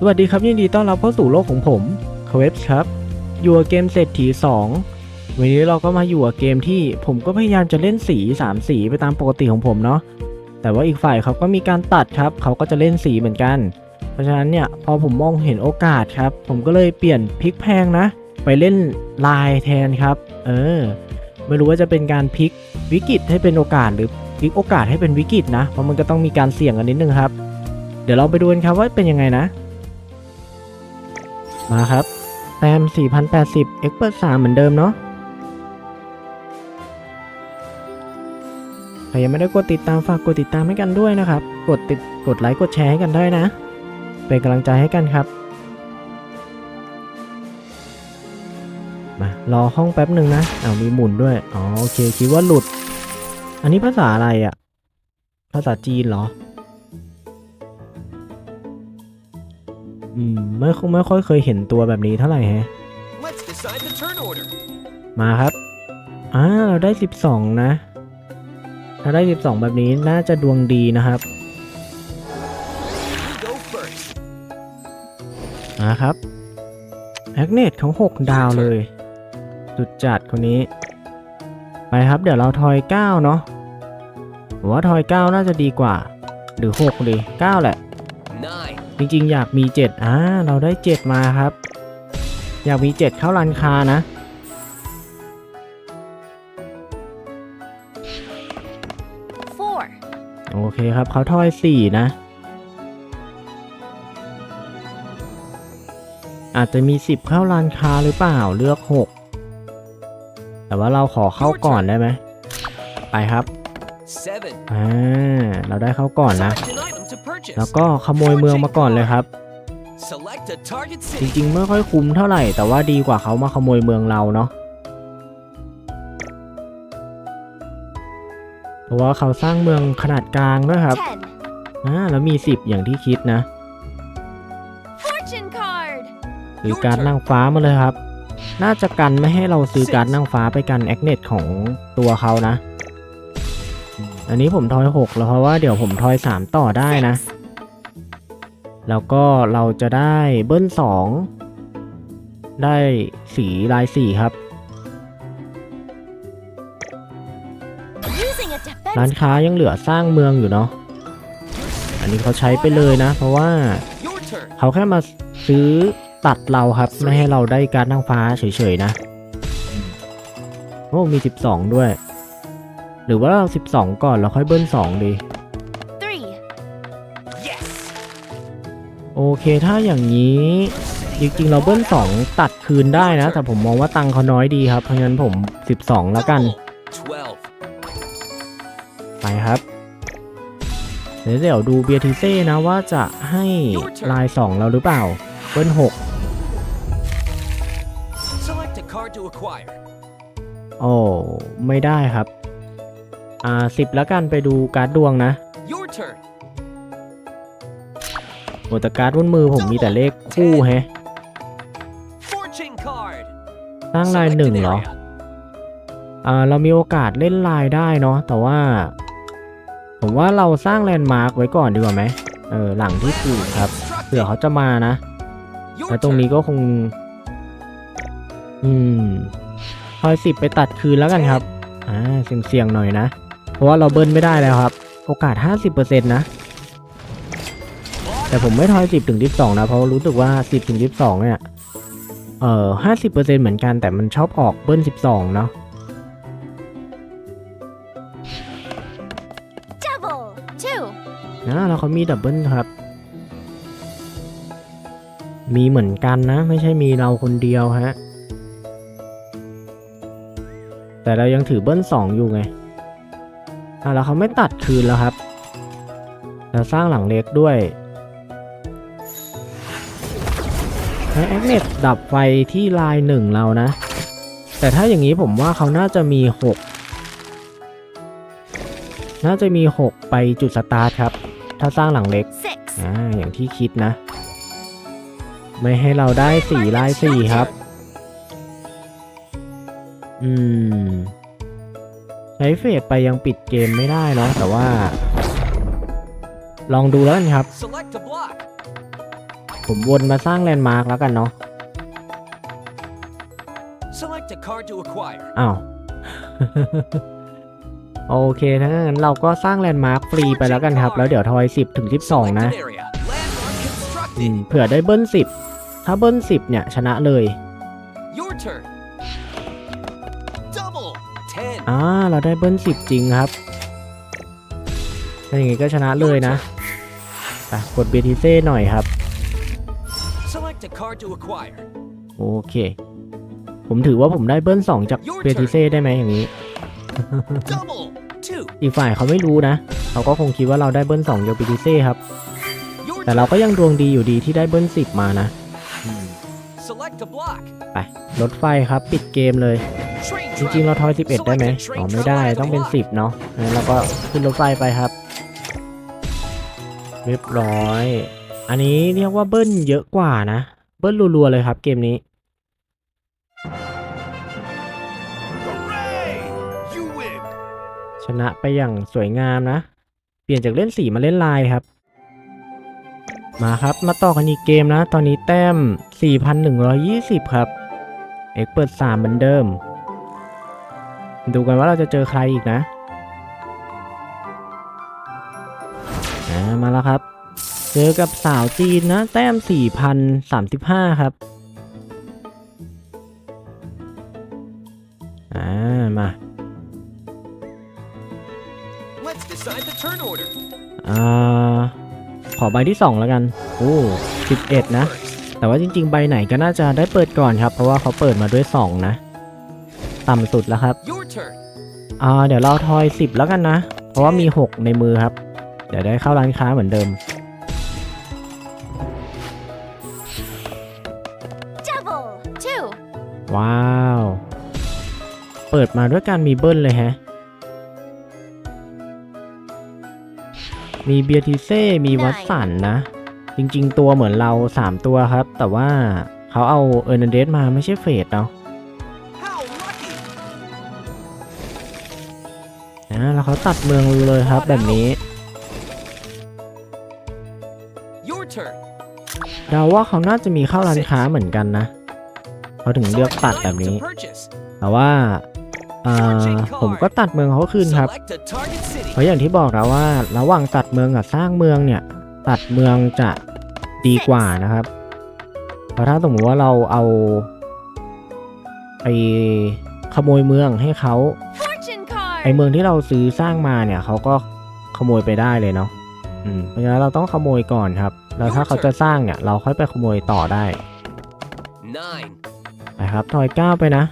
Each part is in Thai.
สวัสดีครับยินดีต้อนรับเข้าสู่โลกของผมเคเวฟครับ อยู่กับเกมเศรษฐี 2 วันนี้เราก็มาอยู่กับเกมที่ผมก็พยายามจะเล่นสี 3 สีไปตามปกติของผมเนาะแต่ว่าอีกฝ่ายเขาก็มีการตัดครับ เขาก็จะเล่นสีเหมือนกัน เพราะฉะนั้นเนี่ยพอผมมองเห็นโอกาสครับ ผมก็เลยเปลี่ยนพลิกแพงนะ ไปเล่นลายแทนครับ เออ ไม่รู้ว่าจะเป็นการพลิกวิกฤตให้เป็นโอกาสหรือพลิกโอกาสให้เป็นวิกฤตนะ เพราะมันก็ต้องมีการเสี่ยงกันนิดนึงครับ เดี๋ยวเราไปดูกันครับว่าเป็นยังไงนะ มาครับแต้ม4,080 e x p e r t 3เหมือนเดิมเนาะใครยังไม่ได้กดติดตามฝากกดติดตามให้กันด้วยนะครับ กดติดกดไลค์กดแชร์ให้กันได้นะ เป็นกำลังใจให้กันครับ มารอห้องแป๊บหนึ่งนะอ้ามีหมุนด้วย อ๋อโอเคคิดว่าหลุด อันนี้ภาษาอะไรอะ่ะ ภาษาจีนเหรอ อืมไม่ค่อยไม่ค่อยเคยเห็นตัวแบบนี้เท่าไหร่แฮะ Let's decide the turn order. มาครับ อ่าเราได้ 12 นะ ถ้าได้ 12 แบบนี้น่าจะดวงดีนะครับ You go first. มาครับแอคเนตของ6ดาวเลย สุดจัดคนนี้ ไปครับเดี๋ยวเราทอย 9 เนาะผมว่าทอย 9 น่าจะดีกว่า หรือ 6 ดี 9 แหละ Nine. จริงๆ อยากมี 7อ่าเราได้ 7 มาครับ อยากมี 7 เข้ารันคานะ Four. โอเคครับเขาทอย 4 นะ อาจจะมี 10 เข้าร้านค้าหรือเปล่าเลือก 6 แต่ว่าเราขอเข้าก่อนได้ไหม ไปครับ Seven. อ่าเราได้เข้าก่อนนะ Select an item to purchase. แล้วก็ขโมยเมืองมาก่อนเลยครับ Select a target จ city. ริงๆ ไม่ค่อยคุ้มเท่าไหร่ แต่ว่าดีกว่าเขามาขโมยเมืองเราเนาะเพราะว่าเขาสร้างเมืองขนาดกลางด้วยครับ Ten. อ่าแล้วมี 10 อย่างที่คิดนะ Fortune card. ซื้อการ์ดนางฟ้ามาเลยครับ น่าจะกันไม่ให้เราซื้อการ์ดนางฟ้าไปกันแอคเนตของตัวเขานะ อันนี้ผมทอย 6 แล้วเพราะว่าเดี๋ยวผมทอย 3 ต่อได้นะ Six. แล้วก็เราจะได้เบิ้ล 2 ได้สีลายสีครับ Using a defense. ร้านค้ายังเหลือสร้างเมืองอยู่เนาะ อันนี้เขาใช้ไปเลยนะ เพราะว่า Your turn. เขาแค่มาซื้อตัดเราครับ ไม่ให้เราได้การดนางฟ้าเฉยๆนะ โอ้มี 12 ด้วย หรือว่าเรา 12 ก่อนแล้วค่อยเบิ้ล2ดี Three. Yes. โอเคถ้าอย่างนี้จริงๆเราเบิ้ล2 ตัดคืนได้นะ แต่ผมมองว่าตังค์เขาน้อยดีครับ เพราะงั้นผม 12 แล้วกัน Double. Twelve. ไปครับเดี๋ยวเดี๋ยวดูเบียร์ทิเซ่นะว่าจะให้ลาย 2 เราหรือเปล่า เบิ้ล6 Select a card to acquire. โอ้ ไม่ได้ครับ อ่าสิบแล้วกันไปดูการ์ดดวงนะ Your turn. โอแต่การ์ดบนมือผมมีแต่เลขคู่แฮะ Fortune card. สร้างลาย Select หนึ่ง an เหรอ area. อ่าเรามีโอกาสเล่นลายได้เนาะแต่ว่า ผมว่าเราสร้างแลนด์มาร์กไว้ก่อนดีกว่าไหมเออหลังที่ปลูกครับเผื่อเขาจะมานะ Your แล้วตรง turn. นี้ก็คง อืมทอยสิบไปตัดคืนแล้วกันครับ อ่าเสี่ยงๆหน่อยนะ เพราะว่าเราเบิ้ลไม่ได้แล้วครับ โอกาส 50%นะ แต่ผมไม่ทอย 10ถึง12 นะ เพราะรู้สึกว่า 10ถึง12 เนี่ย เอ่อ50%เหมือนกันแต่มันชอบออกเบิ้ล 12 เนาะ Double. Two. นะแล้วเขามีดับเบิลครับ มีเหมือนกันนะ ไม่ใช่มีเราคนเดียวฮะ แต่เรายังถือเบิ้ลสองอยู่ไง อะแล้วเขาไม่ตัดคืนแล้วครับแล้วสร้างหลังเล็กด้วยให้แอคเน็ตดับไฟที่ลายหนึ่งเรานะ แต่ถ้าอย่างนี้ผมว่าเขาน่าจะมีหกน่าจะมี 6 ไปจุดสตาร์ทครับ ถ้าสร้างหลังเล็ก Six. อ่าอย่างที่คิดนะ ไม่ให้เราได้สี่ลายสี่ครับ อืม ใช้เฟสไปยังปิดเกมไม่ได้เนาะแต่ว่า ลองดูแล้วกันครับ Select a block. ผมวนมาสร้างแลนด์มาร์กแล้วกันเนาะ Select a card to acquire. อ้าว โอเคถ้างั้นเราก็สร้างแลนด์มาร์คฟรีไปแล้วกันครับ แล้วเดี๋ยวทอย 10 ถึง 12 Select นะ an area. Landmark อืม constructed. เผื่อได้เบิ้ล10 ถ้าเบิ้ล10 เนี่ย ชนะเลย อ่าเราได้เบิ้ล10จริงครับถ้าอย่างงี้ก็ชนะเลยนะไปกดเบทิเซ่หน่อยครับ Select a card to acquire. โอเค ผมถือว่าผมได้เบิ้ล2จากเบทิเซ่ได้ไหมอย่างนี้ Double. Two. อีกฝ่ายเขาไม่รู้นะ เขาก็คงคิดว่าเราได้เบิ้ล2จากเบทิเซ่ครับ Your แต่เรา turn. ก็ยังดวงดีอยู่ดีที่ได้เบิ้ล10มานะ Select a block. ไป รถไฟครับปิดเกมเลย Train จริงๆ เราทอย 11 ได้ไหมอ๋อไม่ได้ต้องเป็น 10 เนาะงั้นเราก็ขึ้นรถไฟไปครับ เรียบร้อย อันนี้เรียกว่าเบิ้ลเยอะกว่านะ เบิ้ลรัวๆเลยครับเกมนี้ชนะไปอย่างสวยงามนะ เปลี่ยนจากเล่นสีมาเล่นลายครับ มาครับมาต่อกันอีกเกมนะ ตอนนี้แต้ม 4,120 ครับ เอ็กเปิด3เหมือนเดิม ดูกันว่าเราจะเจอใครอีกนะอ่ามาแล้วครับ เจอกับสาวจีนนะ แต้ม 4,035 ครับ อ่า มา Let's decide the turn order. อ่า ขอใบที่ 2 แล้วกัน โอ้11 นะ แต่ว่าจริง ๆ ใบไหนก็น่าจะได้เปิดก่อนครับ เพราะว่าเขาเปิดมาด้วย 2 นะ ต่ำสุดแล้วครับ Your turn. อ่าเดี๋ยวเราทอย10แล้วกันนะ เพราะว่ามี6ในมือครับ เดี๋ยวได้เข้าร้านค้าเหมือนเดิม Double. Two. ว้าว เปิดมาด้วยการมีเบิ้ลเลยแฮะ มีเบียร์ทิเซ่ มีวัตสันนะ จริงๆ ตัวเหมือนเรา 3 ตัวครับ แต่ว่าเขาเอาเออร์นันเดสมาไม่ใช่เฟดเนาะ เขาตัดเมืองเลยครับแบบนี้ Your turn. เราว่าเขาน่าจะมีเข้าร้านค้าเหมือนกันนะ เขาถึงเลือก Select ตัด an แบบ item นี้ to purchase. แต่ว่าอ่าผมก็ตัดเมืองเขาคืนครับ Select a target city. เพราะอย่างที่บอกแล้วว่า ระหว่างตัดเมืองกับสร้างเมืองเนี่ย ตัดเมืองจะดีกว่านะครับ เพราะถ้าสมมติว่าเราเอาไปขโมยเมืองให้เขา Fortune card. ไอเมืองที่เราซื้อสร้างมาเนี่ยเขาก็ขโมยไปได้เลยเนาะอืมเพราะฉะนั้นเราต้องขโมยก่อนครับ แล้วถ้าเขาจะสร้างเนี่ยเราค่อยไปขโมยต่อได้ Nine. ไปครับทอยเก้าไปนะ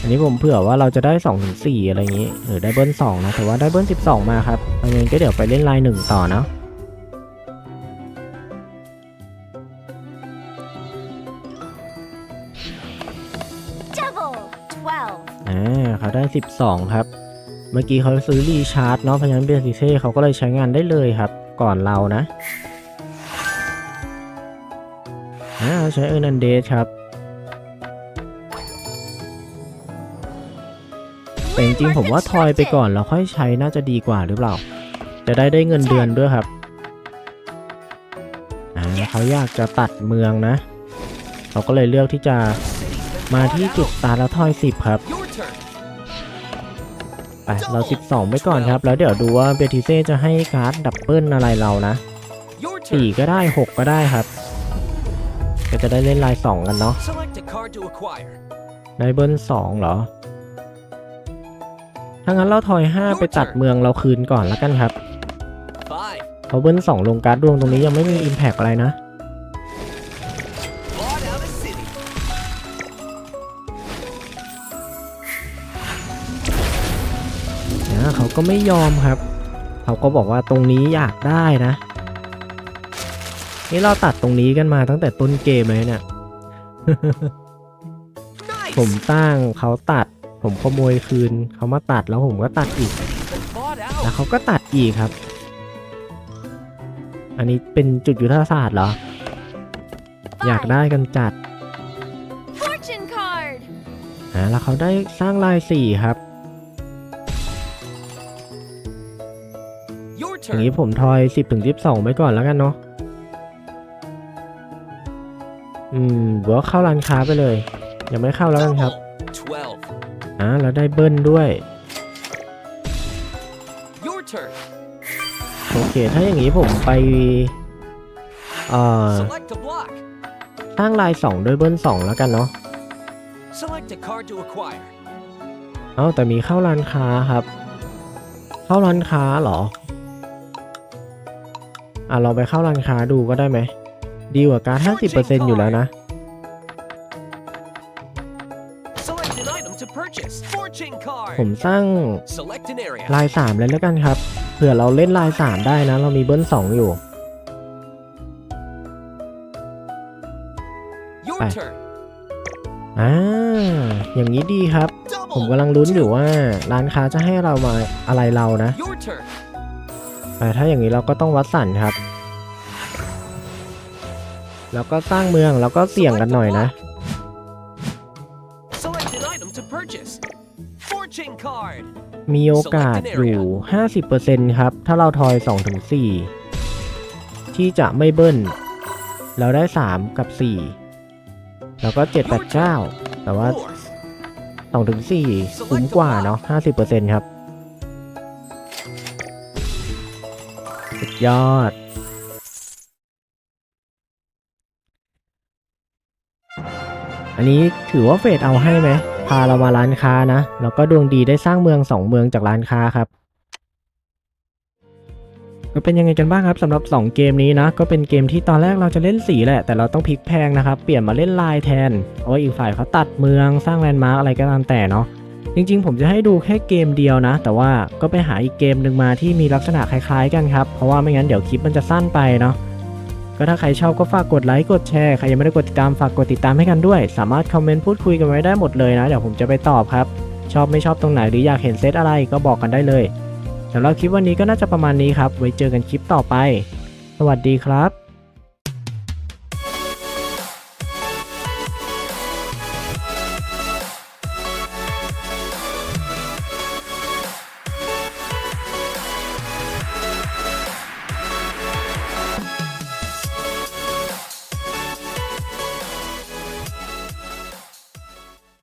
อันนี้ผมเผื่อว่าเราจะได้2อถึงสอะไรอย่างนี้หรือได้เบิ้ลสองนะแต่ว่าได้เบิ้ลสิบสองมาครับอันนี้ก็เดี๋ยวไปเล่นลายหนึ่งต่อเนาะ Double. Twelve. อ่า เขาได้ 12 ครับ เมื่อกี้เขาซื้อรีชาร์จเนาะเพราะฉะนั้นเบียร์ซิเซ่เขาก็เลยใช้งานได้เลยครับ ก่อนเรานะอ่าใช้เออร์นันเดสครับแต่จริงๆผมว่าทอยไปก่อนแล้วค่อยใช้น่าจะดีกว่าหรือเปล่า จะได้ได้เงินเดือนด้วยครับอ่าเขาอยากจะตัดเมืองนะ เขาก็เลยเลือกที่จะมาที่จุดตาแล้วทอย10ครับ ไปเรา 12 ไปก่อนครับ แล้วเดี๋ยวดูว่าเบติเซ่จะให้การ์ดดับเบิลอะไรเรานะ Your turn. 4ก็ได้ 6 ก็ได้ครับ ก็จะได้เล่นลาย 2 กันเนาะ Select a card to acquire. ได้เบิล2เหรอ ถ้างั้นเราทอย 5 ไปตัดเมืองเราคืนก่อนแล้วกันครับ Five. เพราะเบิล2ลงการ์ดดวงตรงนี้ยังไม่มี Impact อะไรนะ ก็ไม่ยอมครับ เขาก็บอกว่าตรงนี้อยากได้นะ นี่เราตัดตรงนี้กันมาตั้งแต่ต้นเกมเลยเนี่ย Nice. ผมสร้างเขาตัด ผมขโมยคืน เขามาตัดแล้วผมก็ตัดอีก City's been bought แล้ว out. เขาก็ตัดอีกครับ อันนี้เป็นจุดยุทธศาสตร์เหรอ อยาก Five. ได้กันจัด Fortune card. อ่าแล้วเขาได้สร้างลายสี่ครับ อย่างนี้ turn. ผมทอย 10ถึง12ไปก่อนแล้วกันเนาะอืมหรือว่าเข้าร้านค้าไปเลย ยังไม่เข้าแล้วกันครับ Double. 12. อ่าแล้วได้เบิ้ลด้วย Your turn. โอเค ถ้าอย่างนี้ผมไปเอ่อ Select a block. สร้างลาย 2 ด้วยเบิ้ล2แล้วกันเนาะ Select a card to acquire. เอ้าแต่มีเข้าร้านค้าครับ เข้าร้านค้าเหรอ อะเราไปเข้าร้านค้าดูก็ได้ไหม ดีกว่าการด50%อยู่แล้วนะ Select an item to purchase. Fortune ผม card. สร้าง Select an area. ลาย3เลยแล้วกันครับเผื่อเราเล่นลาย3ได้นะ เรามีเบิ้ล2อยู่ Your Bye. turn. อ่าอย่างนี้ดีครับ ผม Double. กำลังลุ้นอยู่ two. ว่าร้านค้าจะให้เรามาอะไรเรานะ Your turn. แต่ถ้าอย่างนี้เราก็ต้องวัดสันครับ แล้วก็สร้างเมืองแล้วก็เสี่ยงกันหน่อยนะ มีโอกาสอยู่ 50%ครับ ถ้าเราทอย 2-4 ที่จะไม่เบิ้ล เราได้ 3 กับ 4 แล้วก็ 7 8 9 แต่ว่า 2-4 คุ้มกว่าเนาะ50%ครับ ยอด อันนี้ถือว่าเฟดเอาให้ไหม พาเรามาร้านค้านะ แล้วก็ดวงดีได้สร้างเมือง2เมืองจากร้านค้าครับเป็นยังไงกันบ้างครับสำหรับ 2 เกมนี้นะ ก็เป็นเกมที่ตอนแรกเราจะเล่นสีแหละ แต่เราต้องพลิกแพงนะครับ เปลี่ยนมาเล่นลายแทนเพราะว่าอีกฝ่ายเขาตัดเมืองสร้างแลนด์มาร์กอะไรก็ตามแต่เนาะ จริงๆ ผมจะให้ดูแค่เกมเดียวนะ แต่ว่าก็ไปหาอีกเกมหนึ่งมาที่มีลักษณะคล้าย ๆ กันครับ เพราะว่าไม่งั้นเดี๋ยวคลิปมันจะสั้นไปเนาะก็ถ้าใครชอบก็ฝากกดไลค์กดแชร์ใครยังไม่ได้กดติดตามฝากกดติดตามให้กันด้วย สามารถคอมเมนต์พูดคุยกันไว้ได้หมดเลยนะเดี๋ยวผมจะไปตอบครับ ชอบไม่ชอบตรงไหนหรืออยากเห็นเซตอะไรก็บอกกันได้เลยสำหรับคลิปวันนี้ก็น่าจะประมาณนี้ครับ ไว้เจอกันคลิปต่อไป สวัสดีครับ